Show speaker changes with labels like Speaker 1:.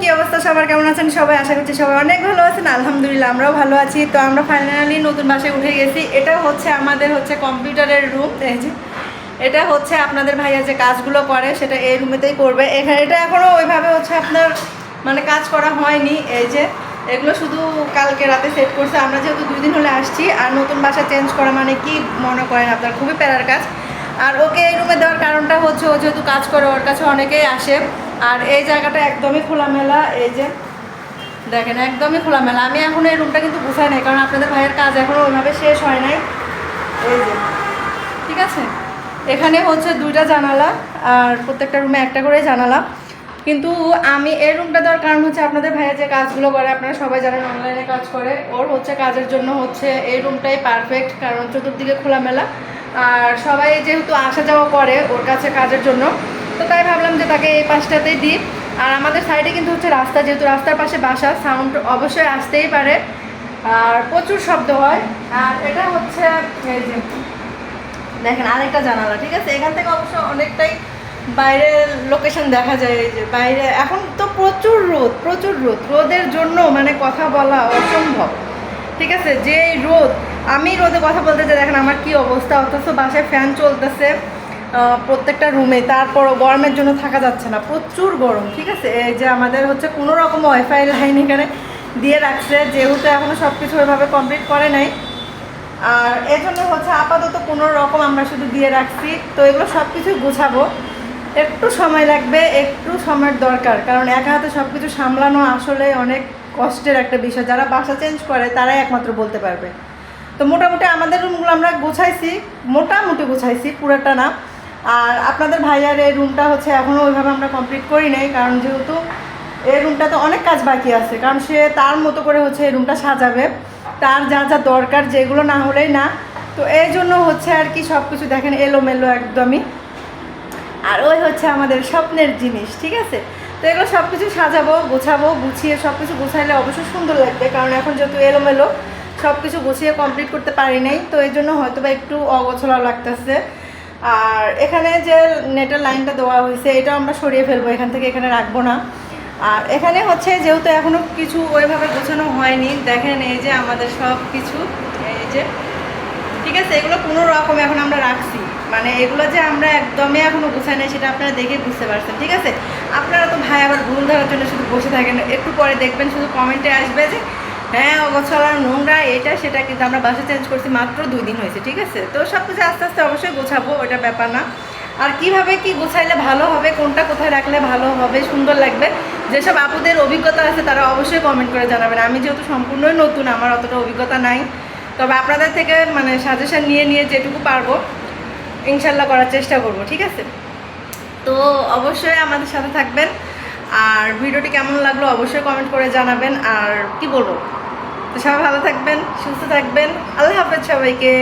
Speaker 1: কি অবস্থা? সবার কেমন আছেন? সবাই আশা করছি সবাই অনেক ভালো আছেন। আলহামদুলিল্লাহ, আমরাও ভালো আছি। তো আমরা ফাইনালি নতুন বাসায় উঠে গেছি। এটা হচ্ছে আমাদের হচ্ছে কম্পিউটারের রুম এটা হচ্ছে আপনাদের ভাইয়া যে কাজগুলো করে, সেটা এই রুমেতেই করবে। এখানে এটা এখনও ওইভাবে হচ্ছে আপনার মানে কাজ করা হয়নি। এই যে, এগুলো শুধু কালকে রাতে সেট করছে। আমরা যেহেতু দুই দিন হলে আসছি, আর নতুন বাসা চেঞ্জ করা মানে কি মনে করেন আপনার? খুবই প্যারার কাজ। আর ওকে এই রুমে দেওয়ার কারণটা হচ্ছে ও যেহেতু কাজ করে, ওর কাছে অনেকেই আসে। আর এই জায়গাটা একদমই খোলামেলা, এই যে দেখেন, একদমই খোলামেলা। আমি এখন এই রুমটা কিন্তু গুছাই নাই, কারণ আপনাদের ভাইয়ের কাজ এখনও ওইভাবে শেষ হয় নাই। এই যে, ঠিক আছে? এখানে হচ্ছে দুইটা জানালা, আর প্রত্যেকটা রুমে একটা করে জানালা। কিন্তু আমি এই রুমটা দেওয়ার কারণ হচ্ছে আপনাদের ভাইয়া যে কাজগুলো করে, আপনারা সবাই জানেন অনলাইনে কাজ করে। ওর হচ্ছে কাজের জন্য হচ্ছে এই রুমটাই পারফেক্ট কারণ চতুর্দিকে খোলামেলা। আর সবাই যেহেতু আসা যাওয়া করে ওর কাছে কাজের জন্য তো তাই ভাবলাম যে তাকে এই পাশটাতেই দিই। আর আমাদের সাইডে কিন্তু হচ্ছে রাস্তা, যেহেতু রাস্তার পাশে বাসা সাউন্ড অবশ্যই আসতেই পারে। আর প্রচুর শব্দ হয়। আর এটা হচ্ছে, এই যে, দেখেন আরেকটা জানালা, ঠিক আছে? এখান থেকে অবশ্য অনেকটাই বাইরের লোকেশন দেখা যায়, এই যে বাইরে। এখন তো প্রচুর রোদ প্রচুর রোদ। রোদের জন্য মানে কথা বলা অসম্ভব, ঠিক আছে? যে রোদ, আমি রোদে কথা বলতে যে দেখেন আমার কি অবস্থা? অথচ বাসায় ফ্যান চলতেছে। প্রত্যেকটা রুমে তারপরও গরমের জন্য থাকা যাচ্ছে না। প্রচুর গরম, ঠিক আছে? এই যে আমাদের হচ্ছে কোনো রকম ওয়াইফাই লাইন এখানে দিয়ে রাখছে। যেহেতু এখনও সব কিছু ওইভাবে কমপ্লিট করে নাই। আর এর জন্য হচ্ছে আপাতত কোনো রকম আমরা শুধু দিয়ে রাখছি। তো এগুলো সব কিছুই গুছাবো। একটু সময় লাগবে, একটু সময়ের দরকার। কারণ একা হাতে সব কিছু সামলানো আসলে অনেক কষ্টের একটা বিষয়। যারা বাসা চেঞ্জ করে, তারাই একমাত্র বলতে পারবে। তো মোটামুটি আমাদের রুমগুলো আমরা গুছাইছি। মোটামুটি গুছাইছি, পুরোটা না। আর আপনাদের ভাইয়ার এই রুমটা হচ্ছে এখনও ওইভাবে আমরা কমপ্লিট করি নাই, কারণ যেহেতু এই রুমটাতে অনেক কাজ বাকি আছে, কারণ সে তার মতো করে হচ্ছে এই রুমটা সাজাবে। তার যা যা দরকার, যেগুলো না হলেই না। তো এই জন্য হচ্ছে আর কি সব কিছু দেখেন এলোমেলো একদমই। আর ওই হচ্ছে আমাদের স্বপ্নের জিনিস, ঠিক আছে? তো এগুলো সব কিছু সাজাবো, গোছাবো, গুছিয়ে সব কিছু গুছাইলে অবশ্যই সুন্দর লাগবে, কারণ এখন যেহেতু এলোমেলো সব কিছু গুছিয়ে কমপ্লিট করতে পারি নাই, তো এই জন্য হয়তো বা একটু অগোছলা লাগতেছে। আর এখানে যে নেটের লাইনটা দেওয়া হয়েছে এটা আমরা সরিয়ে ফেলব, এখান থেকে এখানে রাখব না। আর এখানে হচ্ছে যেহেতু এখনও কিছু ওইভাবে গোছানো হয়নি, দেখেন এই যে আমাদের সব কিছু, এই যে, ঠিক আছে, এগুলো কোনো রকম এখন আমরা রাখছি। মানে এগুলো যে আমরা একদমই এখনও গুছাই নাই, সেটা আপনারা দেখে বুঝতে পারছেন, ঠিক আছে? আপনারা তো ভাই আবার ভুল ধরার জন্য শুধু বসে থাকেন, একটু পরে দেখবেন, শুধু কমেন্টে আসবে যে হ্যাঁ অগোছালা নোংরা, এটা সেটা কিন্তু আমরা বাসা চেঞ্জ করছি মাত্র দুই দিন হয়েছে, ঠিক আছে? তো সব কিছু আস্তে আস্তে অবশ্যই গোছাবো ওটা ব্যাপার না। আর কীভাবে কি গোছাইলে ভালো হবে, কোনটা কোথায় রাখলে ভালো হবে, সুন্দর লাগবে, যেসব আপুদের অভিজ্ঞতা আছে তারা অবশ্যই কমেন্ট করে জানাবেন। আমি যেহেতু সম্পূর্ণই নতুন, আমার অতটা অভিজ্ঞতা নাই। তবে আপনাদের থেকে মানে সাজেশন নিয়ে নিয়ে যেটুকু পারব, ইনশাল্লাহ করার চেষ্টা করব, ঠিক আছে? তো অবশ্যই আমাদের সাথে থাকবেন। আর ভিডিওটি কেমন লাগল অবশ্যই কমেন্ট করে জানাবেন। আর কি বলব? তো সবাই ভালো থাকবেন, সুস্থ থাকবেন। আল্লাহ হাফেজ সবাইকে।